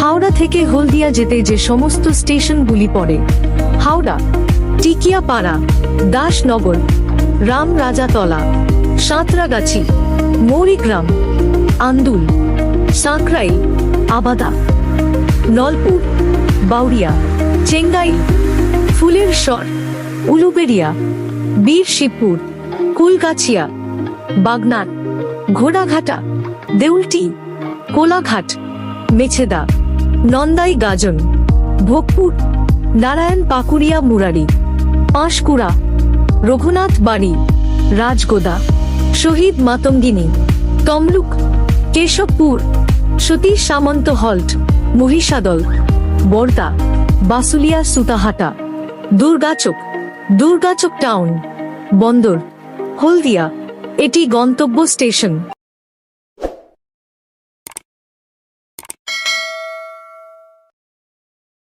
হাওড়া থেকে হলদিয়া যেতে যে সমস্ত স্টেশনগুলি পড়ে। হাওড়া, টিকিয়াপাড়া, দাসনগর রাম রাজাতলা সাঁতরাগাছি, মৌরিগ্রাম, আন্দুল, সাঁকরাইল, আবাদা, নলপুর বাউরিয়া চেঙ্গাই ফুলের স্বর উলুবেরিয়া বীর Shibpur Kulgachia, Bagnan, ঘোড়াঘাটা, দেউলটি, Kolaghat, Mecheda নন্দাই Gajan, Bhogpur, Narayan Pakuria Murari, Panskura, Raghunathbari, Rajgoda, Shahid Matangini, Tamluk, Keshabpur, Satish Samanta halt, Mahishadal, Barda, Basulia Sutahata, Durgachak Durgachak town, বন্দর, হলদিয়া, এটি গন্তব্য স্টেশন।